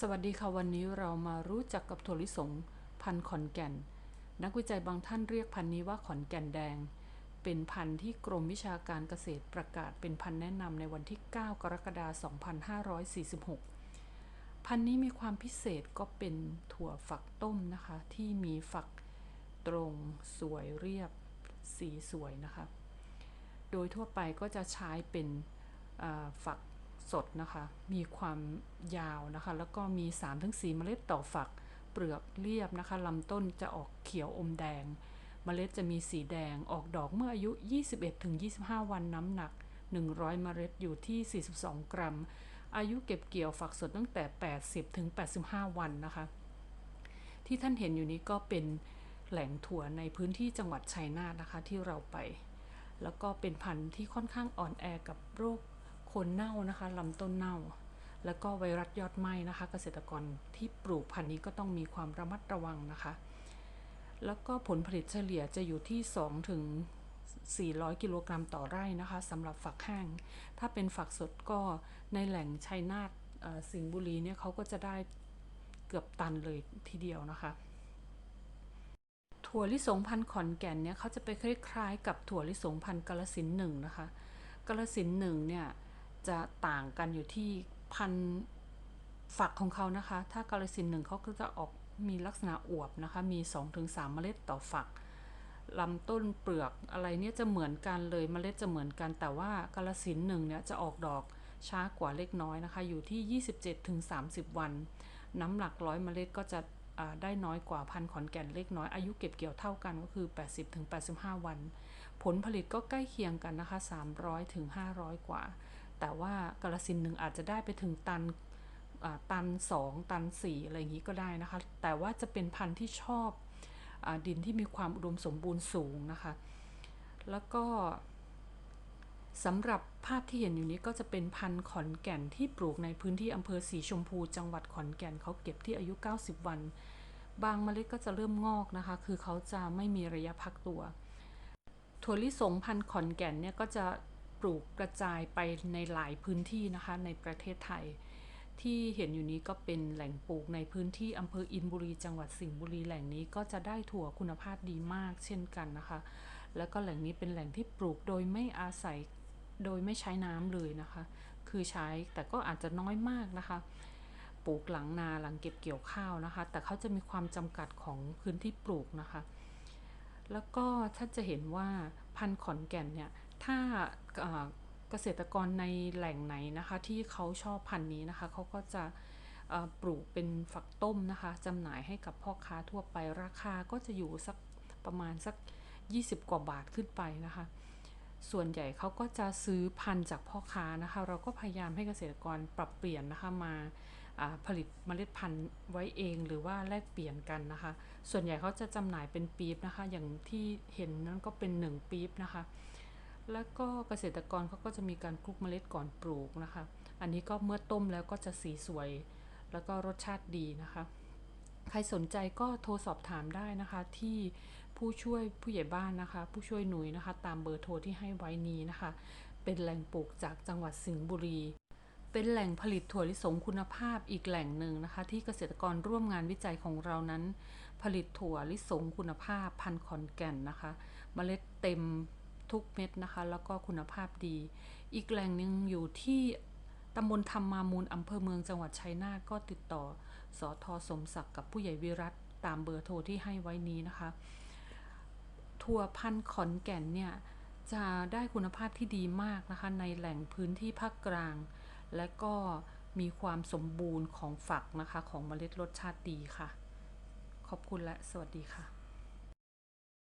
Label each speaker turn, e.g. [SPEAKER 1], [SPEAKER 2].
[SPEAKER 1] สวัสดีค่ะวันนี้เรามารู้จักกับถั่วลิสงพันธุ์ขอนแก่น นักวิจัยบางท่านเรียกพันธุ์นี้ว่าขอนแก่นแดง เป็นพันธุ์ที่กรมวิชาการเกษตรประกาศเป็นพันธุ์แนะนำในวันที่ 9 กรกฎาคม 2546 พันธุ์นี้มีความพิเศษก็เป็นถั่วฝักต้มนะคะ ที่มีฝักตรงสวยเรียบสีสวยนะคะ โดยทั่วไปก็จะใช้เป็นฝัก สดนะคะ มีความยาวนะคะ แล้วก็มี 3-4 เมล็ดต่อฝัก เปลือกเรียบนะคะลำต้นจะออกเขียวอมแดง เมล็ดจะมีสีแดงออกดอกเมื่ออายุ 21-25 วันน้ำหนัก 100 เมล็ดอยู่ที่ 42 กรัม อายุเก็บเกี่ยวฝักสดตั้งแต่ 80-85 วันนะคะ ที่ท่านเห็นอยู่นี้ก็เป็นแหล่งถั่วในพื้นที่จังหวัดชัยนาทนะคะที่เราไป แล้วก็เป็นพันธุ์ที่ค่อนข้างอ่อนแอกับโรค คนเน่านะคะลำต้นเน่า แล้วก็ไวรัสยอดไหม้นะคะ เกษตรกรที่ปลูกพันธุ์นี้ก็ต้องมีความระมัดระวังนะคะ แล้วก็ผลผลิตเฉลี่ยจะอยู่ที่ 2 ถึง 400 กิโลกรัมต่อไร่นะคะสำหรับฝักแห้งถ้าเป็นฝักสดก็ในแหล่งชัยนาทสิงห์บุรีเนี่ยเขาก็จะได้เกือบตันเลยทีเดียวนะคะถั่วลิสงพันธุ์ขอนแก่นเนี่ยเขาจะไปคล้ายๆกับถั่วลิสงพันธุ์กาลสินหนึ่งนะคะกาลสินหนึ่งเนี่ย จะต่างกันอยู่ที่พันธุ์ฝักของเขานะคะ ถ้ากาลสินหนึ่งเขาก็จะออกมีลักษณะอวบนะคะ มี 2-3 เมล็ดต่อฝักลำต้นเปลือกอะไรเนี่ยจะเหมือนกันเลยเมล็ดจะเหมือนกัน แต่ว่ากาลสินหนึ่งเนี่ยจะออกดอกช้ากว่าเล็กน้อยนะคะ อยู่ที่ 27-30 วัน น้ำหลักร้อยเมล็ดก็จะได้น้อยกว่าพันธุ์ขอนแก่นเล็กน้อย อายุเก็บเกี่ยวเท่ากันก็คือ 80-85 วัน ผลผลิตก็ใกล้เคียงกันนะคะ 300ถึง500 กว่า แต่ว่ากาลสินหนึ่งอาจจะได้ไปถึงตันตัน 2 ตัน 4 อะไรอย่างนี้ก็ได้นะคะ แต่ว่าจะเป็นพันธุ์ที่ชอบอดินที่มีความอุดมสมบูรณ์สูงนะคะ แล้วก็สำหรับภาพที่เห็นอยู่นี้ก็จะเป็นพันธุ์ขอนแก่นที่ปลูกในพื้นที่อำเภอสีชมพู จังหวัดขอนแก่นเขาเก็บที่อายุ 90 วัน บางเมล็ดก็จะเริ่มงอกนะคะ คือเขาจะไม่มีระยะพักตัว ถั่วลิสงพันธุ์ขอนแก่นเนี่ยก็จะ ปลูกกระจายไปในหลายพื้นที่นะคะในประเทศไทย ที่เห็นอยู่นี้ก็เป็นแหล่งปลูกในพื้นที่อำเภออินบุรีจังหวัดสิงห์บุรีแหล่งนี้ก็จะได้ถั่วคุณภาพดีมากเช่นกันนะคะ แล้วก็แหล่งนี้เป็นแหล่งที่ปลูกโดยไม่อาศัยโดยไม่ใช้น้ำเลยนะคะ คือใช้แต่ก็อาจจะน้อยมากนะคะ ปลูกหลังนาหลังเก็บเกี่ยวข้าวนะคะ แต่เขาจะมีความจำกัดของพื้นที่ปลูกนะคะ แล้วก็ท่านจะเห็นว่าพันธุ์ขอนแก่นเนี่ย ถ้าเกษตรกรในแหล่งไหนนะคะที่เขาชอบพันธุ์นี้นะคะเขาก็จะปลูกเป็นฝักต้มนะคะจำหน่ายให้กับพ่อค้าทั่วไปราคาก็จะอยู่สักประมาณสัก 20 กว่าบาทขึ้นไปนะคะ ส่วนใหญ่เขาก็จะซื้อพันธุ์จากพ่อค้านะคะ เราก็พยายามให้เกษตรกรปรับเปลี่ยนนะคะมาผลิตเมล็ดพันธุ์ไว้เองหรือว่าแลกเปลี่ยนกันนะคะ ส่วนใหญ่เขาจะจำหน่ายเป็นปี๊บนะคะ อย่างที่เห็นนั้นก็เป็น 1 ปี๊บนะคะ แล้วก็เกษตรกรเขาก็จะมีการคลุกเมล็ดก่อนปลูกนะคะ อันนี้ก็เมื่อต้มแล้วก็จะสีสวย แล้วก็รสชาติดีนะคะ ใครสนใจก็โทรสอบถามได้นะคะ ที่ผู้ช่วยผู้ใหญ่บ้านนะคะ ผู้ช่วยหนุยนะคะ ตามเบอร์โทรที่ให้ไว้นี้นะคะ เป็นแหล่งปลูกจากจังหวัดสิงห์บุรี เป็นแหล่งผลิตถั่วลิสงคุณภาพอีกแหล่งหนึ่งนะคะ ที่เกษตรกรร่วมงานวิจัยของเรานั้น ผลิตถั่วลิสงคุณภาพพันธุ์ขอนแก่นนะคะ เมล็ดเต็ม ทุกเม็ดนะคะ แล้วก็คุณภาพดี อีกแหล่งหนึ่งอยู่ที่ตำบลธรรมามูลอำเภอเมืองจังหวัดชัยนาทก็ติดต่อสอทอสมศักดิ์กับผู้ใหญ่วิรัตตามเบอร์โทรที่ให้ไว้นี้นะคะถั่วพันขอนแก่นเนี่ย จะได้คุณภาพที่ดีมากนะคะ ในแหล่งพื้นที่ภาคกลาง และก็มีความสมบูรณ์ของฝักนะคะ ของเมล็ดรสชาติดีค่ะ ขอบคุณและสวัสดีค่ะ